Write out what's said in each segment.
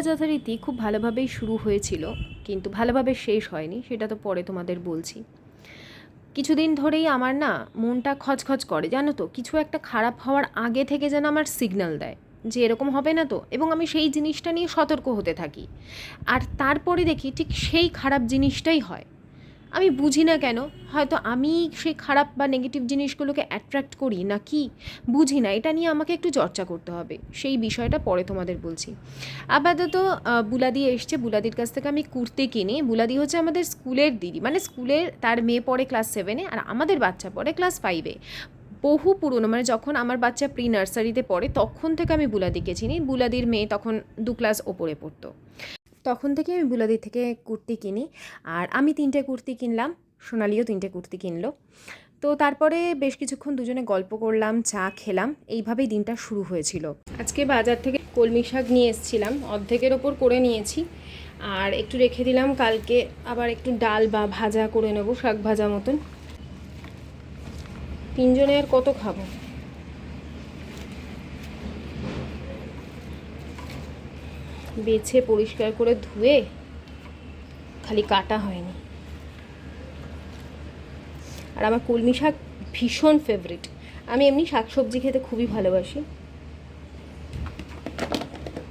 যথারীতি খুব ভালোভাবেই শুরু হয়েছিল, কিন্তু ভালোভাবে শেষ হয়নি, সেটা তো পরে তোমাদের বলছি। কিছুদিন ধরেই আমার না মনটা খচখচ করে, জানো তো, কিছু একটা খারাপ হওয়ার আগে থেকে যেন আমার সিগন্যাল দেয়, যে এরকম হবে না তো, এবং আমি সেই জিনিসটা নিয়ে সতর্ক হতে থাকি। আর তারপরে দেখি ঠিক সেই খারাপ জিনিসটাই হয়। আমি বুঝি না কেন, হয়তো আমি সেই খারাপ বা নেগেটিভ জিনিসগুলোকে অ্যাট্রাক্ট করি না কি বুঝি না, এটা নিয়ে আমাকে একটু চর্চা করতে হবে, সেই বিষয়টা পরে তোমাদের বলছি। আপাতত বুলাদি এসছে, বুলাদির কাছ থেকে আমি কুর্তি কিনি। বুলাদি হচ্ছে আমাদের স্কুলের দিদি মানে স্কুলের তার মেয়ে পড়ে ক্লাস সেভেনে আর আমাদের বাচ্চা পড়ে ক্লাস ফাইভে বহু পুরনো মানে যখন আমার বাচ্চা প্রি নার্সারিতে পড়ে, তখন থেকে আমি বুলাদিকে চিনি। বুলাদির মেয়ে তখন দু ক্লাস ওপরে পড়তো। তখন থেকে আমি বুলাদি থেকে কুর্তি কিনি। আর আমি তিনটে কুর্তি কিনলাম, সোনালিও তিনটে কুর্তি কিনলো। তো তারপরে বেশ কিছুক্ষণ দুজনে গল্প করলাম, চা খেলাম, এইভাবেই দিনটা শুরু হয়েছিল। আজকে বাজার থেকে কলমি শাক নিয়ে এসেছিলাম, অর্ধেকের ওপর করে নিয়েছি। আর একটু রেখে দিলাম, কালকে আবার একটু ডাল বা ভাজা করে নেব, শাক ভাজা মতন। তিনজনে আর কত খাব? বেছে পরিষ্কার করে ধুয়ে খালি কাটা হয়নি। আর আমার কলমি শাক ভীষণ ফেভারিট আমি এমনি শাক সবজি খেতে খুবই ভালোবাসি।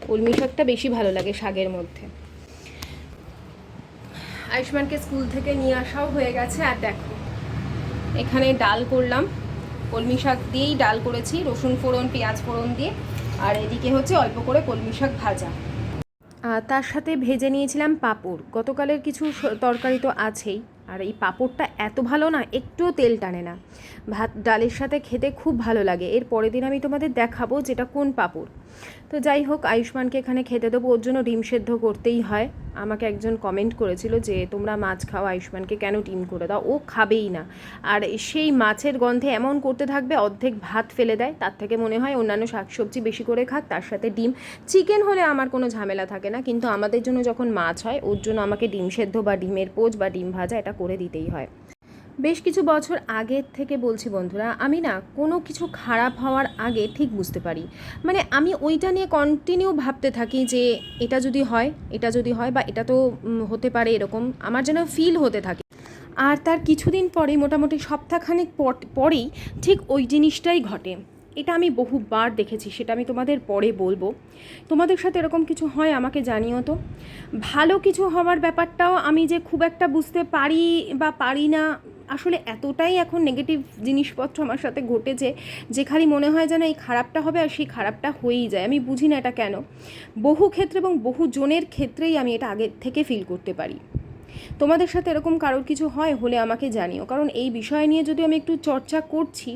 কলমি শাকটা বেশি ভালো লাগে শাকের মধ্যে। আয়ুষ্মানকে স্কুল থেকে নিয়ে আসাও হয়ে গেছে, আর দেখো, এখানে ডাল করলাম। কলমি শাক দিয়েই ডাল করেছি, রসুন ফোড়ন, পেঁয়াজ ফোড়ন দিয়ে। আর এদিকে হচ্ছে অল্প করে কলমি শাক ভাজা। তার সাথে ভেজে নিয়েছিলাম পাঁপড়। গতকালের কিছু তরকারি তো আছেই। আর এই পাঁপড়টা এত ভালো না, একটুও তেল টানে না। ভাত, ডালের সাথে খেতে খুব ভালো লাগে। এর পরের দিন আমি তোমাদের দেখাবো যেটা কোন পাঁপড়। তো যাই হোক, আয়ুষ্মানকে এখানে খেতে দেবো। ওর জন্য ডিম সেদ্ধ করতেই হয়। আমাকে একজন কমেন্ট করেছিল যে, তোমরা মাছ খাও, আয়ুষ্মানকে কেন ডিম করে দাও? ও খাবেই না। আর সেই মাছের গন্ধে এমন করতে থাকবে, অর্ধেক ভাত ফেলে দেয়। তার থেকে মনে হয় অন্যান্য শাকসবজি বেশি করে খাক, তার সাথে ডিম। চিকেন হলে আমার কোনো ঝামেলা থাকে না, কিন্তু আমাদের জন্য যখন মাছ হয়, ওর জন্য আমাকে ডিম সেদ্ধ বা ডিমের পোচ বা ডিম ভাজা এটা করে দিতেই হয়। বেশ কিছু বছর আগের থেকে বলছি বন্ধুরা, আমি না কোনো কিছু খারাপ হওয়ার আগে ঠিক বুঝতে পারি। মানে আমি ওইটা নিয়ে কন্টিনিউ ভাবতে থাকি যে এটা যদি হয়, এটা যদি হয় বা এটা তো হতে পারে এরকম, আমার যেন ফিল হতে থাকে। আর তার কিছুদিন পরে মোটামুটি সপ্তাহখানেক পর- পরেই ঠিক ওই জিনিসটাই ঘটে। এটা আমি বহুবার দেখেছি, সেটা আমি তোমাদের পরে বলব। তোমাদের সাথে এরকম কিছু হয় আমাকে জানিও তো। ভালো কিছু হওয়ার ব্যাপারটাও আমি যে খুব একটা বুঝতে পারি বা পারি না, আসলে এতটাই এখন নেগেটিভ জিনিসপত্র আমার সাথে ঘটেছে যে খালি মনে হয় যেন এই খারাপটা হবে আর সেই খারাপটা হয়েই যায়। আমি বুঝি না এটা কেন। বহু ক্ষেত্রে এবং বহু জনের ক্ষেত্রেই আমি এটা আগে থেকে ফিল করতে পারি। তোমাদের সাথে এরকম কারোর কিছু হয় হলে আমাকে জানিও। কারণ এই বিষয় নিয়ে যদি আমি একটু চর্চা করছি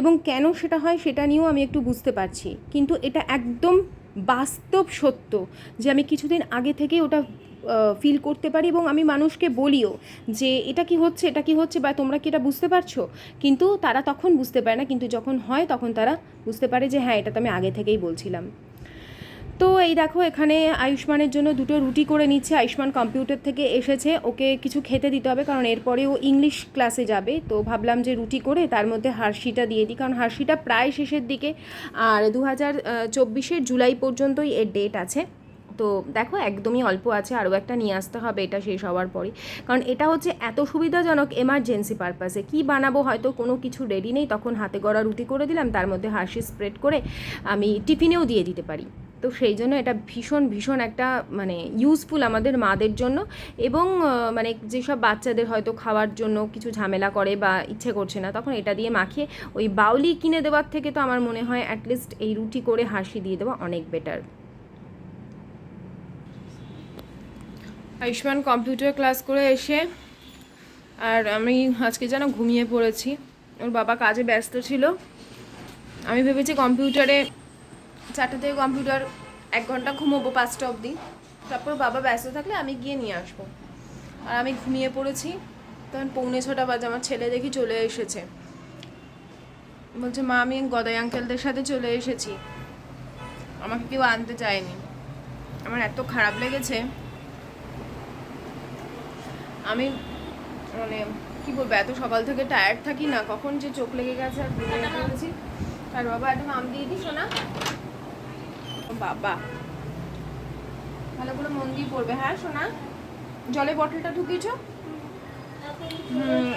এবং কেন সেটা হয় সেটা নিয়েও আমি একটু বুঝতে পারছি। কিন্তু এটা একদম বাস্তব সত্য যে আমি কিছুদিন আগে থেকে ওটা ফিল করতে পারি এবং আমি মানুষকে বলিও যে এটা কি হচ্ছে, এটা কি হচ্ছে বা তোমরা কি এটা বুঝতে পারছ? কিন্তু তারা তখন বুঝতে পারে না। কিন্তু যখন হয় তখন তারা বুঝতে পারে যে হ্যাঁ এটা তো আমি আগে থেকেই বলছিলাম। তো এই দেখো, এখানে আয়ুষ্মানের জন্য দুটো রুটি করে নিচ্ছে। আয়ুষ্মান কম্পিউটার থেকে এসেছে, ওকে কিছু খেতে দিতে হবে, কারণ এরপরে ও ইংলিশ ক্লাসে যাবে। তো ভাবলাম যে রুটি করে তার মধ্যে হার্সিটা দিয়ে দিই, কারণ হার্সিটা প্রায় শেষের দিকে। আর দু হাজার জুলাই পর্যন্তই এর ডেট আছে। তো দেখো, একদমই অল্প আছে, আরও একটা নিয়ে আসতে হবে, এটা শেষ হওয়ার পরই কারণ এটা হচ্ছে এত সুবিধাজনক এমার্জেন্সি পারপাসে কি বানাবো, হয়তো কোনো কিছু রেডি নেই, তখন হাতে গড়া রুটি করে দিলাম, তার মধ্যে হার্সি স্প্রেড করে আমি টিফিনেও দিয়ে দিতে পারি। তো সেই জন্য এটা ভীষণ ভীষণ একটা মানে ইউজফুল আমাদের মাদের জন্য এবং মানে যেসব বাচ্চাদের হয়তো খাওয়ার জন্য কিছু ঝামেলা করে বা ইচ্ছে করছে না, তখন এটা দিয়ে মাখিয়ে ওই বাউলি কিনে দেওয়ার থেকে তো আমার মনে হয় অ্যাটলিস্ট এই রুটি করে হাসি দিয়ে দেওয়া অনেক বেটার আয়ুষ্মান কম্পিউটার ক্লাস করে এসে আর আমি আজকে যেন ঘুমিয়ে পড়েছি। ওর বাবা কাজে ব্যস্ত ছিল। আমি ভেবেছি কম্পিউটারে চারটে থেকে কম্পিউটার এক ঘণ্টা ঘুমোবো পাঁচটা অবধি। তারপর বাবা ব্যস্ত থাকলে আমি গিয়ে নিয়ে আসব। আর আমি ঘুমিয়ে পড়েছি, তখন পৌনে ছটা বাজে আমার ছেলে দেখি চলে এসেছে। বলছে, মা, আমি গদাই আঙ্কেলদের সাথে চলে এসেছি। আমাকে কেউ আনতে চায়নি। আমার এত খারাপ লেগেছে। আমি মানে কি বলব, এত সকাল থেকে টায়ার্ড থাকি না। কখন যে চোখ লেগে গেছে আর আর বাবা একদম আম দিয়ে দিস না বাবা। ভালো করে মন দিয়ে পড়বে। হ্যাঁ সোনা? জলের বটলটা ঢুকিয়েছ?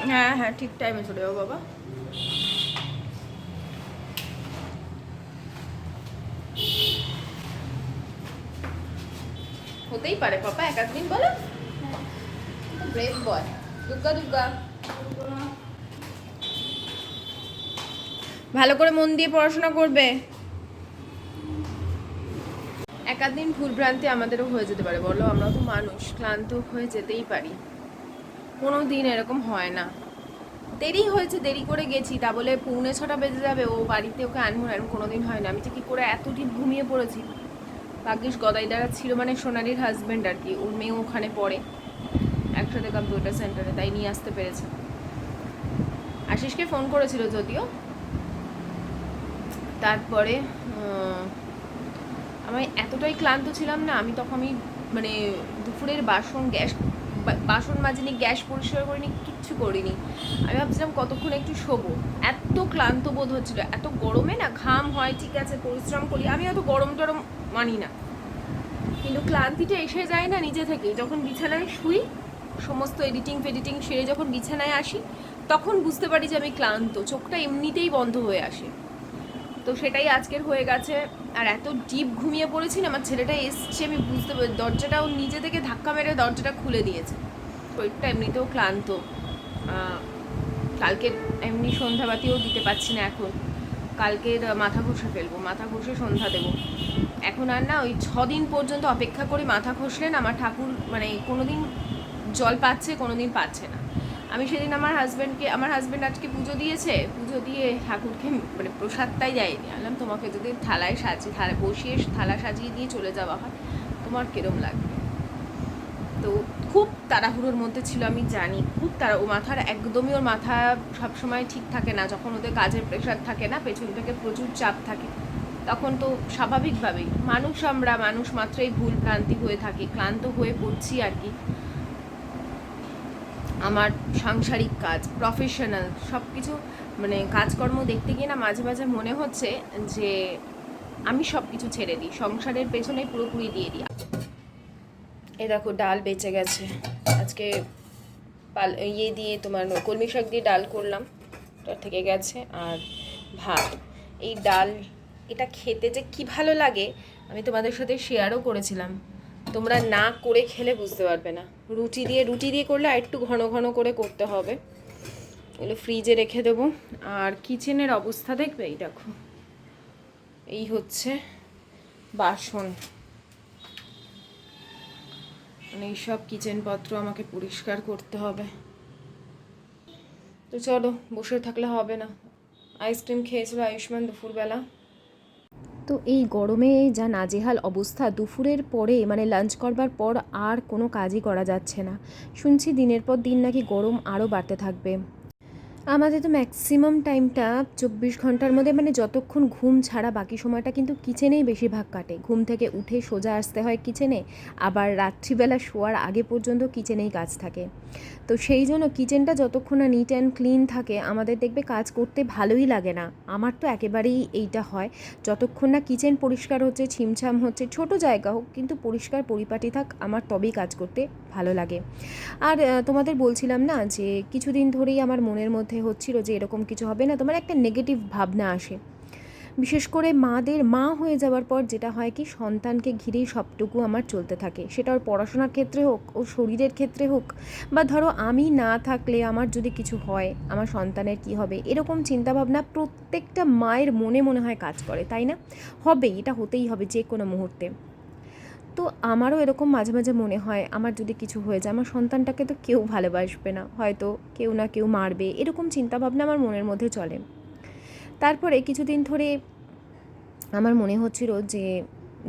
হ্যাঁ হ্যাঁ ঠিক টাইমে চলে যাব বাবা। হতেই পারে পাপা, এক দিন বলো। Brave boy Durga Durga. ভালো করে মন দিয়ে পড়াশোনা করবে। এক আধ দিন ভুল ভ্রান্তি আমাদেরও হয়ে যেতে পারে। বলো আমরা তো মানুষ, ক্লান্ত হয়ে যেতেই পারি। কোনো দিন এরকম হয় না। দেরি হয়েছে, দেরি করে গেছি। তা বলে পৌনে ছটা বেজে যাবে, ও বাড়িতে ওকে আনব না এরকম কোনো দিন হয় না। আমি ঠিক করে এতদিন ঘুমিয়ে পড়েছি। ভাগ্যিস গদাইদারা ছিল মানে সোনালির হাজব্যান্ড আর কি, ওর মেয়ে ওখানে পড়ে। একসাথে কম্পিউটার সেন্টারে তাই নিয়ে আসতে পেরেছে। আশিসকে ফোন করেছিল যদিও। তারপরে আমি এতটাই ক্লান্ত ছিলাম না, আমি তখন আমি মানে দুপুরের বাসন গ্যাস বাসন মাজিনি, গ্যাস পরিষ্কার করিনি, কিচ্ছু করিনি। আমি ভাবছিলাম কতক্ষণ একটু শোবো। এত ক্লান্ত বোধ হচ্ছিল, এত গরমে না ঘাম হয়, ঠিক আছে, পরিশ্রম করি, আমি অত গরম টরম মানি না। কিন্তু ক্লান্তিটা এসে যায় না নিজে থেকে যখন বিছানায় শুই, সমস্ত এডিটিং ফেডিটিং সেরে যখন বিছানায় আসি, তখন বুঝতে পারি যে আমি ক্লান্ত, চোখটা এমনিতেই বন্ধ হয়ে আসে। তো সেটাই আজকের হয়ে গেছে। আর এত ডিপ ঘুমিয়ে পড়েছি না, আমার ছেলেটা এসছে, আমি বুঝতে পারি দরজাটা ও নিজে থেকে ধাক্কা মেরে দরজাটা খুলে দিয়েছে। শরীরটা এমনিতেও ক্লান্ত। কালকে এমনি সন্ধ্যাবাতিও দিতে পারছি না এখন। কালকের মাথা ঘষে ফেলব, মাথা ঘষে সন্ধ্যা দেবো। এখন আর না ওই ছ দিন পর্যন্ত অপেক্ষা করে মাথা ঘষলেন আমার ঠাকুর মানে কোনোদিন জল পাচ্ছে, কোনোদিন পাচ্ছে না। আমি সেদিন আমার হাজব্যান্ডকে আমার হাজব্যান্ড আজকে পুজো দিয়েছে। পুজো দিয়ে ঠাকুরকে মানে প্রসাদটাই দেয়নি। আনলাম তোমাকে যদি থালায় সাজিয়ে থালা বসিয়ে থালা সাজিয়ে দিয়ে চলে যাওয়া হয়, তোমার কিরম লাগবে? তো খুব তাড়াহুড়োর মধ্যে ছিল, আমি জানি। খুব তাড়া ও মাথার একদমই ওর মাথা সবসময় ঠিক থাকে না। যখন ওদের কাজের প্রেশার থাকে না, পেছন থেকে প্রচুর চাপ থাকে, তখন তো স্বাভাবিকভাবেই। মানুষ আমরা, মানুষ মাত্রই ভুল ভ্রান্তি হয়ে থাকি। ক্লান্ত হয়ে পড়ছি আর কি। আমার সাংসারিক কাজ প্রফেশনাল সব কিছু মানে কাজকর্ম দেখতে গিয়ে না মাঝে মাঝে মনে হচ্ছে যে আমি সব কিছু ছেড়ে দিই, সংসারের পেছনে পুরোপুরি দিয়ে দিই। এ দেখো, ডাল বেঁচে গেছে। আজকে পাল ইয়ে দিয়ে তোমার কলমি শাক দিয়ে ডাল করলাম। ওটা থেকে গেছে, আর ভাত। এই ডাল, এটা খেতে যে কি ভালো লাগে, আমি তোমাদের সাথে শেয়ারও করেছিলাম। তোমরা না করে খেলে বুঝতে পারবে না। রুটি দিয়ে রুটি দিয়ে করলে আর একটু ঘন ঘন করে করতে হবে। এগুলো ফ্রিজে রেখে দেবো। আর কিচেনের অবস্থা দেখবে? এই দেখো। এই হচ্ছে বাসন। মানে এইসব কিচেনপত্র আমাকে পরিষ্কার করতে হবে। তো চলো, বসে থাকলে হবে না। আইসক্রিম খেয়েছিল আয়ুষ্মান দুপুরবেলা। তো এই গরমে যা নাজেহাল অবস্থা, দুপুরের পরে মানে লাঞ্চ করবার পর আর কোনো কাজই করা যাচ্ছে না। শুনছি দিনের পর দিন নাকি গরম আরও বাড়তে থাকবে। আমাদের তো ম্যাক্সিমাম টাইমটা চব্বিশ ঘণ্টার মধ্যে মানে যতক্ষণ ঘুম ছাড়া বাকি সময়টা কিন্তু কিচেনেই বেশিরভাগ কাটে। ঘুম থেকে উঠে সোজা আসতে হয় কিচেনে আবার রাত্রিবেলা শোয়ার আগে পর্যন্ত কিচেনেই কাজ থাকে। তো সেই জন্য কিচেনটা যতক্ষণ না নিট অ্যান্ড ক্লিন থাকে, আমাদের দেখবে কাজ করতে ভালোই লাগে না। আমার তো একেবারেই এইটা হয়। যতক্ষণ না কিচেন পরিষ্কার হচ্ছে, ছিমছাম হচ্ছে, ছোট জায়গা হোক, কিন্তু পরিষ্কার পরিপাটি থাক, আমার তবেই কাজ করতে ভালো লাগে। আর তোমাদের বলছিলাম না যে, কিছুদিন ধরেই আমার মনের মধ্যে হচ্ছিল যে এরকম কিছু হবে না, তোমার একটা নেগেটিভ ভাবনা আসে। বিশেষ করে মাদের মা হয়ে যাওয়ার পর যেটা হয় কি, সন্তানকে ঘিরেই সবটুকু আমার চলতে থাকে। সেটা ওর পড়াশোনার ক্ষেত্রে হোক ওর শরীরের ক্ষেত্রে হোক, বা ধরো আমি না থাকলে আমার যদি কিছু হয়, আমার সন্তানের কি হবে, এরকম চিন্তাভাবনা প্রত্যেকটা মায়ের মনে মনে হয় কাজ করে, তাই না? হবেই, এটা হতেই হবে যে কোনো মুহূর্তে। তো আমারও এরকম মাঝে মাঝে মনে হয়, আমার যদি কিছু হয়ে যায়, আমার সন্তানটাকে তো কেউ ভালোবাসবে না, হয়তো কেউ না কেউ মারবে, এরকম চিন্তাভাবনা আমার মনের মধ্যে চলে। তারপরে কিছুদিন ধরে আমার মনে হচ্ছিল যে,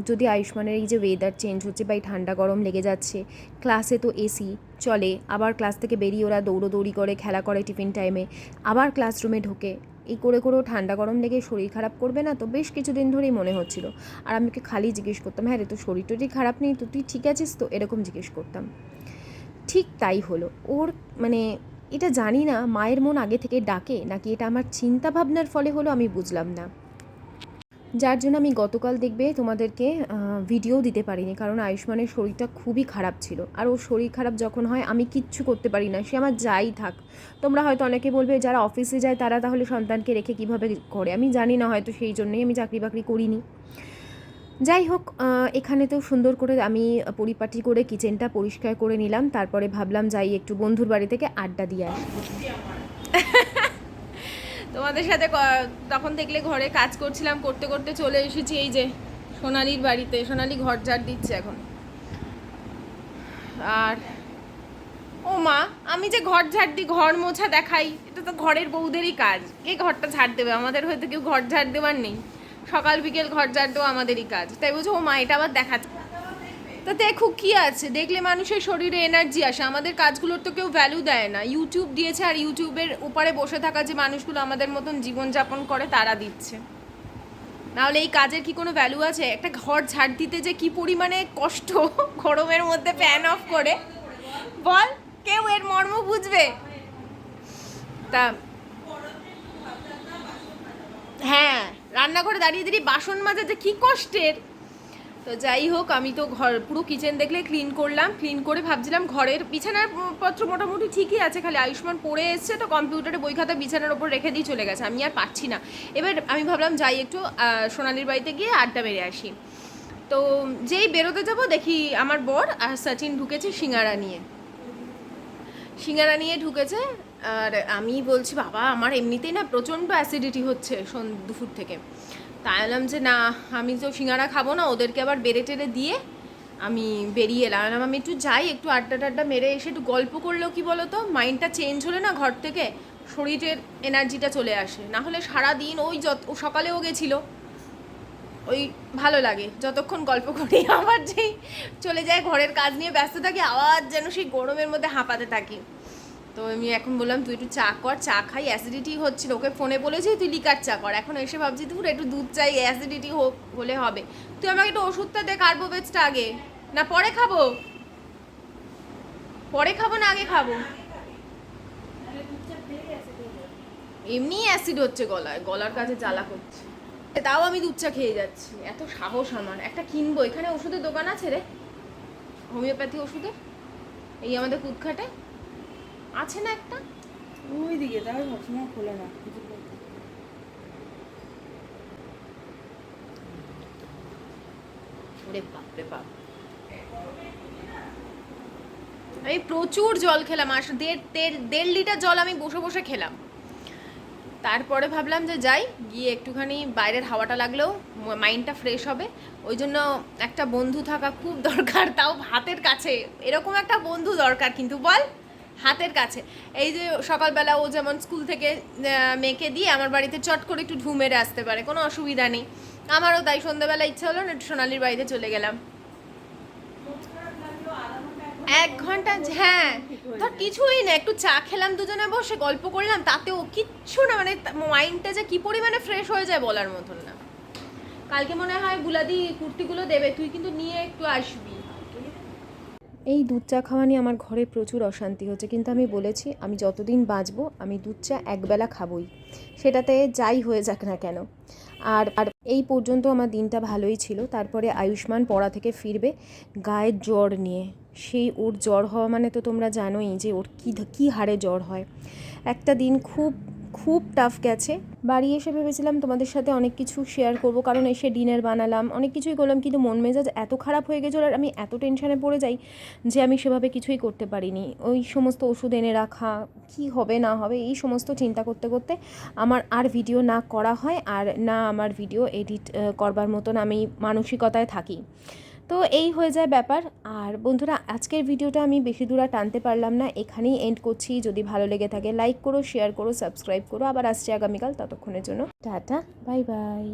যদি আয়ুষ্মানের এই যে ওয়েদার চেঞ্জ হচ্ছে বা এই ঠান্ডা গরম লেগে যাচ্ছে ক্লাসে তো এসি চলে, আবার ক্লাস থেকে বেরিয়ে ওরা দৌড়োদৌড়ি করে, খেলা করে টিফিন টাইমে আবার ক্লাসরুমে ঢোকে এই করে করেও ঠান্ডা গরম লেগে শরীর খারাপ করবে না, তো বেশ কিছুদিন ধরেই মনে হচ্ছিল। আর আমি ওকে খালি জিজ্ঞেস করতাম হ্যাঁ রে তো শরীর টরি খারাপ নেই? তো তুই ঠিক আছিস? তো এরকম জিজ্ঞেস করতাম। ঠিক তাই হলো। ওর মানে এটা জানি না, মায়ের মন আগে থেকে ডাকে, নাকি এটা আমার চিন্তা ভাবনার ফলে হলো আমি বুঝলাম না। যার জন্য আমি গতকাল দেখবে তোমাদেরকে ভিডিও দিতে পারিনি। কারণ আয়ুষ্মানের শরীরটা খুবই খারাপ ছিল। আর ওর শরীর খারাপ যখন হয়, আমি কিচ্ছু করতে পারি না। সে আমার যাই থাক। তোমরা হয়তো অনেকে বলবে, যারা অফিসে যায়, তারা তাহলে সন্তানকে রেখে কীভাবে করে? আমি জানি না, হয়তো সেই জন্যই আমি চাকরি বাকরি করিনি। যাই হোক এখানে তো সুন্দর করে আমি পরিপাটি করে কিচেনটা পরিষ্কার করে নিলাম। তারপরে ভাবলাম যাই একটু বন্ধুর বাড়ি থেকে আড্ডা দিয়ে আসি। তোমাদের সাথে তখন দেখলে ঘরে কাজ করছিলাম, করতে করতে চলে এসেছি এই যে সোনালির বাড়িতে। সোনালি ঘর ঝাড় দিচ্ছে এখন। আর ও মা, আমি যে ঘর ঝাড় দিই, ঘর মোছা দেখাই, এটা তো ঘরের বউদেরই কাজ। কে ঘরটা ঝাড় দেবে? আমাদের হয়তো কেউ ঘর ঝাড় দেওয়ার নেই। সকাল বিকেল ঘর ঝাড় দেওয়া আমাদেরই কাজ। তাই বুঝো ও মা, এটা আবার দেখাচ্ছে তো দেখো কি আছে? দেখলে মানুষের শরীরে এনার্জি আসে। আমাদের কাজগুলোর তো কেউ ভ্যালু দেয় না। ইউটিউব দিয়েছে আর ইউটিউবের উপরে বসে থাকা যে মানুষগুলো আমাদের মতন জীবনযাপন করে, তারা দিচ্ছে। নাহলে এই কাজের কি কোনো ভ্যালু আছে? একটা ঘর ঝাড় দিতে যে কি পরিমাণে কষ্ট গরমের মধ্যে ফ্যান অফ করে। বল, কেউ এর মর্ম বুঝবে? তা হ্যাঁ রান্নাঘরে দাঁড়িয়ে দাঁড়িয়ে বাসন মাজা যে কি কষ্টের? তো যাই হোক, আমি তো ঘর, পুরো কিচেন দেখলে ক্লিন করলাম ক্লিন করে ভাবছিলাম ঘরের বিছানার পত্র মোটামুটি ঠিকই আছে, খালি আয়ুষ্মান পড়ে এসছে তো কম্পিউটারে বই খাতা বিছানার ওপর রেখে দিয়ে চলে গেছে, আমি আর পাচ্ছি না। এবার আমি ভাবলাম যাই একটু সোনালির বাড়িতে গিয়ে আড্ডা মেরে আসি। তো যেই বেরোতে যাব, দেখি আমার বর আর সচিন ঢুকেছে সিঙ্গারা নিয়ে। সিঙ্গারা নিয়ে ঢুকেছে আর আমি বলছি, বাবা, আমার এমনিতেই না প্রচণ্ড অ্যাসিডিটি হচ্ছে দুপুর থেকে। তাই এলাম যে, না, আমি তো সিঙ্গারা খাব না, ওদেরকে আবার বেড়ে টেড়ে দিয়ে আমি বেরিয়ে এলাম। আমি একটু যাই, একটু আড্ডা টাড্ডা মেরে এসে একটু গল্প করলেও কি বলো তো মাইন্ডটা চেঞ্জ হলে না ঘর থেকে শরীরের এনার্জিটা চলে আসে। না হলে সারাদিন ওই যত সকালেও গেছিল। ওই ভালো লাগে। যতক্ষণ গল্প করি আবার যেই চলে যায়, ঘরের কাজ নিয়ে ব্যস্ত থাকি আবার যেন সেই গরমের মধ্যে হাঁপাতে থাকি। তো আমি এখন বললাম, তুই একটু চা কর, চা খাই। অ্যাসিডিটি হচ্ছিল। ওকে ফোনে বলেছি, তুই লিকার চা কর। এখন এসে ভাবছি তুই একটু দুধ চাই অ্যাসিডিটি হোক, হলে হবে। তুই আমাকে একটু ওষুধটা দে কার্বোভেজটা আগে। না, পরে খাব। পরে খাব না আগে খাব? এমনি অ্যাসিড হচ্ছে গলায়। গলার কাছে জ্বালা করছে। তাও আমি দুধ চা খেয়ে যাচ্ছি। এত সাহস আমার। একটা কিনবো। এখানে ওষুধের দোকান আছে রে? হোমিওপ্যাথি ওষুধের? এই আমাদের কুদখাটে? আছে না একটা? ওই দিকে তাই সবসময় খোলে না ওরে বাপ রে বাপ। আমি প্রচুর জল খেলাম আস দেড় দেড় দেড় লিটার জল আমি বসে বসে খেলাম। তারপরে ভাবলাম যে যাই গিয়ে একটুখানি বাইরের হাওয়াটা লাগলেও মাইন্ডটা ফ্রেশ হবে। ওই জন্য একটা বন্ধু থাকা খুব দরকার তাও হাতের কাছে। এরকম একটা বন্ধু দরকার কিন্তু বল। হাতের কাছে। এই যে সকালবেলা ও যেমন স্কুল থেকে মেয়েকে দিয়ে আমার বাড়িতে চট করে একটু ঢু মেরে আসতে পারে, কোনো অসুবিধা নেই। আমারও তাই, সন্ধ্যাবেলা ইচ্ছা হলো না, একটু সোনালির বাড়িতে চলে গেলাম। এক ঘণ্টা হ্যাঁ ধর কিছুই না একটু চা খেলাম দুজনে বসে, গল্প করলাম তাতেও কিচ্ছু না মানে মাইন্ডটা যে কি পরিমাণে ফ্রেশ হয়ে যায় বলার মতন না। কালকে মনে হয় বুলাদি কুর্তিগুলো দেবে, তুই কিন্তু নিয়ে একটু আসবি। এই দুধ চা খাওয়া নিয়ে আমার ঘরে প্রচুর অশান্তি হচ্ছে। কিন্তু আমি বলেছি, আমি যতদিন বাঁচবো, আমি দুধ চা একবেলা খাবই। সেটাতে যাই হয়ে যাক না কেন। আর আর এই পর্যন্ত আমার দিনটা ভালোই ছিল। তারপরে আয়ুষ্মান পড়া থেকে ফিরবে গায়ের জ্বর নিয়ে। সেই ওর জ্বর হওয়া মানে তো তোমরা জানোই যে ওর কী কী হারে জ্বর হয়। একটা দিন খুব খুব টাফ গেছে। বাড়ি এসে ভেবেছিলাম তোমাদের সাথে অনেক কিছু শেয়ার করব, কারণ এসে ডিনার বানালাম, অনেক কিছুই করলাম, কিন্তু মন মেজাজ এত খারাপ হয়ে গেছিল আর আমি এত টেনশনে পড়ে যাই যে আমি সেভাবে কিছুই করতে পারিনি। ওই সমস্ত ওষুধ এনে রাখা, কি হবে না হবে, এই সমস্ত চিন্তা করতে করতে আমার আর ভিডিও না করা হয় আর না আমার ভিডিও এডিট করবার মতন আমি মানসিকতায় থাকি। তো এই হয়ে যায় ব্যাপার। আর বন্ধুরা, আজকের ভিডিওটা আমি বেশি দূর টানতে পারলাম না। এখানেই এন্ড করছি। যদি ভালো লেগে থাকে লাইক করো শেয়ার করো সাবস্ক্রাইব করো। আবার আসছি আগামীকাল ততক্ষণের জন্য। Tata bye bye